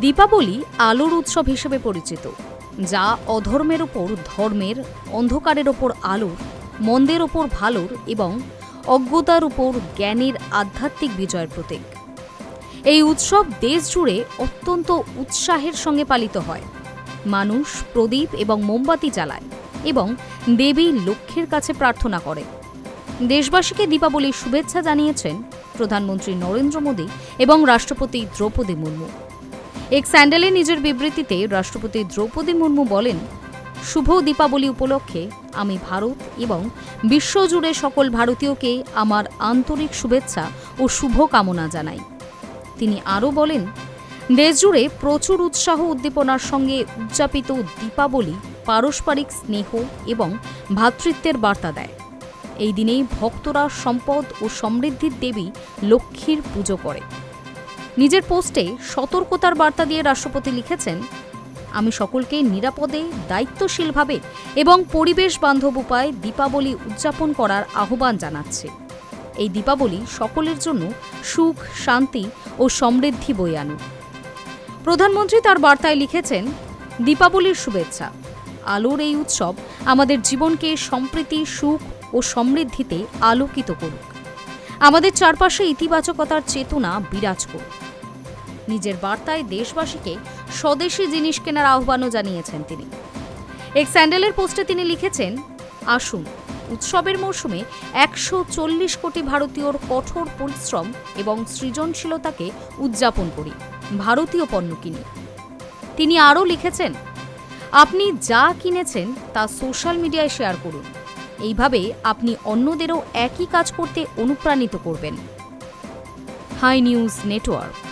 দীপাবলি আলোর উৎসব হিসেবে পরিচিত, যা অধর্মের ওপর ধর্মের, অন্ধকারের ওপর আলোর, মন্দের ওপর ভালোর এবং অজ্ঞতার উপর জ্ঞানের আধ্যাত্মিক বিজয়ের প্রতীক। এই উৎসব দেশ জুড়ে অত্যন্ত উৎসাহের সঙ্গে পালিত হয়। মানুষ প্রদীপ এবং মোমবাতি জ্বালায় এবং দেবী লক্ষ্মীর কাছে প্রার্থনা করে। দেশবাসীকে দীপাবলির শুভেচ্ছা জানিয়েছেন প্রধানমন্ত্রী নরেন্দ্র মোদী এবং রাষ্ট্রপতি দ্রৌপদী মুর্মু। এক স্যান্ডেলে নিজের বিবৃতিতে রাষ্ট্রপতি দ্রৌপদী মুর্মু বলেন, শুভ দীপাবলি উপলক্ষে আমি ভারত এবং বিশ্বজুড়ে সকল ভারতীয়কে আমার আন্তরিক শুভেচ্ছা ও শুভ কামনা জানাই। তিনি আরও বলেন, দেশজুড়ে প্রচুর উৎসাহ উদ্দীপনার সঙ্গে উদযাপিত দীপাবলি পারস্পরিক স্নেহ এবং ভ্রাতৃত্বের বার্তা দেয়। এই দিনেই ভক্তরা সম্পদ ও সমৃদ্ধির দেবী লক্ষ্মীর পুজো করে। নিজের পোস্টে সতর্কতার বার্তা দিয়ে রাষ্ট্রপতি লিখেছেন, আমি সকলকে নিরাপদে, দায়িত্বশীলভাবে এবং পরিবেশ বান্ধব উপায়ে দীপাবলি উদযাপন করার আহ্বান জানাচ্ছি। এই দীপাবলি সকলের জন্য সুখ, শান্তি ও সমৃদ্ধি বয়ে আনুক। প্রধানমন্ত্রী তার বার্তায় লিখেছেন, দীপাবলির শুভেচ্ছা। আলোর এই উৎসব আমাদের জীবনকে সম্প্রীতি, সুখ ও সমৃদ্ধিতে আলোকিত করুক। আমাদের চারপাশে ইতিবাচকতার চেতনা বিরাজ করুক। নিজের বার্তায় দেশবাসীকে স্বদেশি জিনিস কেনার আহ্বানও জানিয়েছেন তিনি। এক স্যান্ডেলের পোস্টে তিনি লিখেছেন, আসুন, উৎসবের মৌসুমে একশো চল্লিশ কোটি ভারতীয়র কঠোর পরিশ্রম এবং সৃজনশীলতাকে উদযাপন করি, ভারতীয় পণ্য কিনি। তিনি আরও লিখেছেন, আপনি যা কিনেছেন তা সোশ্যাল মিডিয়ায় শেয়ার করুন। এইভাবে আপনি অন্যদেরও একই কাজ করতে অনুপ্রাণিত করবেন। Hi news network.